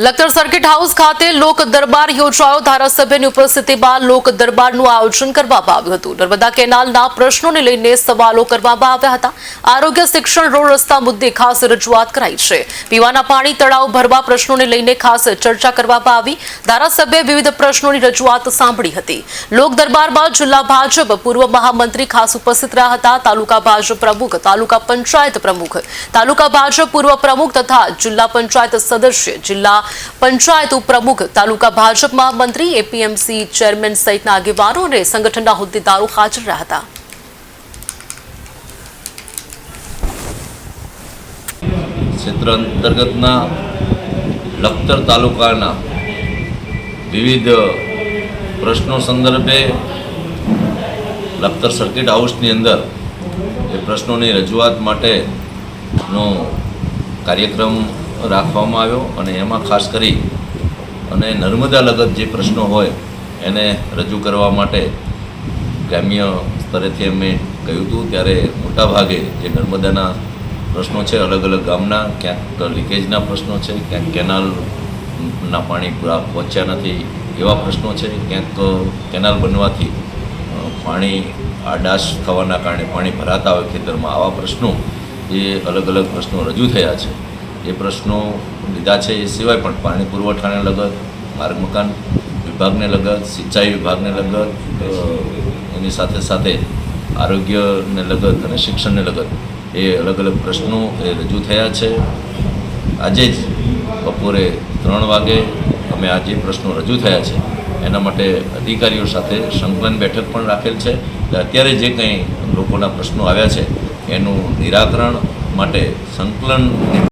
Lakhtar circuit house ખાતે લોક દરબાર યોજાયો. ધારાસભ્યની ઉપસ્થિતિમાં લોક દરબારનું આયોજન કરવામાં આવ્યું હતું. નર્મદા કેનાલના પ્રશ્નોને લઈને સવાલો કરવામાં આવ્યા હતા. આરોગ્ય, શિક્ષણ, રોડ રસ્તા મુદ્દે ખાસ રજૂઆત કરાઈ છે. પીવાના પાણી, તળાવ ભરવા પ્રશ્નોને લઈને ખાસ ચર્ચા કરવામાં આવી. ધારાસભ્યે વિવિધ પ્રશ્નોની રજૂઆત સાંભળી હતી. લોક દરબારમાં જિલ્લા ભાજપ, પૂર્વ મહામંત્રી ખાસ ઉપસ્થિત રહ્યા હતા. તાલુકા ભાજપ પ્રમુખ, તાલુકા પંચાયત પ્રમુખ, તાલુકા ભાજપ પૂર્વ પ્રમુખ તથા જિલ્લા પંચાયત સદસ્ય, જિલ્લા પંચાયત ઉપપ્રમુખ તાલુકા ભાજપ મહામંત્રી એપીએમસી ચેરમેન સહિતના આગેવાનો અને સંગઠનના હોદ્દેદારો હાજર રહ્યા હતા. ક્ષેત્ર અંતર્ગતના લખતર તાલુકાના વિવિધ પ્રશ્નો સંદર્ભે લખતર સર્કિટ હાઉસની અંદર એ પ્રશ્નોની રજૂઆત માટેનો કાર્યક્રમ રાખવામાં આવ્યો અને એમાં ખાસ કરી અને નર્મદા લગત જે પ્રશ્નો હોય એને રજૂ કરવા માટે ગ્રામ્ય સ્તરેથી અમે કહ્યું હતું. ત્યારે મોટાભાગે જે નર્મદાના પ્રશ્નો છે, અલગ અલગ ગામના, ક્યાંક લીકેજના પ્રશ્નો છે, ક્યાંક કેનાલના પાણી પૂરા પહોંચ્યા નથી એવા પ્રશ્નો છે. ક્યાંક કેનાલ બનવાથી પાણી આડાશ થવાના કારણે પાણી ભરાતા હોય ખેતરમાં આવા પ્રશ્નો, એ અલગ અલગ પ્રશ્નો રજૂ થયા છે. એ પ્રશ્નો લીધા છે એ સિવાય પણ પાણી પુરવઠાને લગત, માર્ગ મકાન વિભાગને લગત, સિંચાઈ વિભાગને લગત એની સાથે સાથે આરોગ્યને લગત અને શિક્ષણને લગત એ અલગ અલગ પ્રશ્નો એ રજૂ થયા છે. આજે જ બપોરે ત્રણ વાગે અમે આ જે પ્રશ્નો રજૂ થયા છે, એના માટે અધિકારીઓ સાથે સંકલન બેઠક પણ રાખેલ છે. અત્યારે જે કંઈ લોકોના પ્રશ્નો આવ્યા છે, એનું નિરાકરણ માટે સંકલનની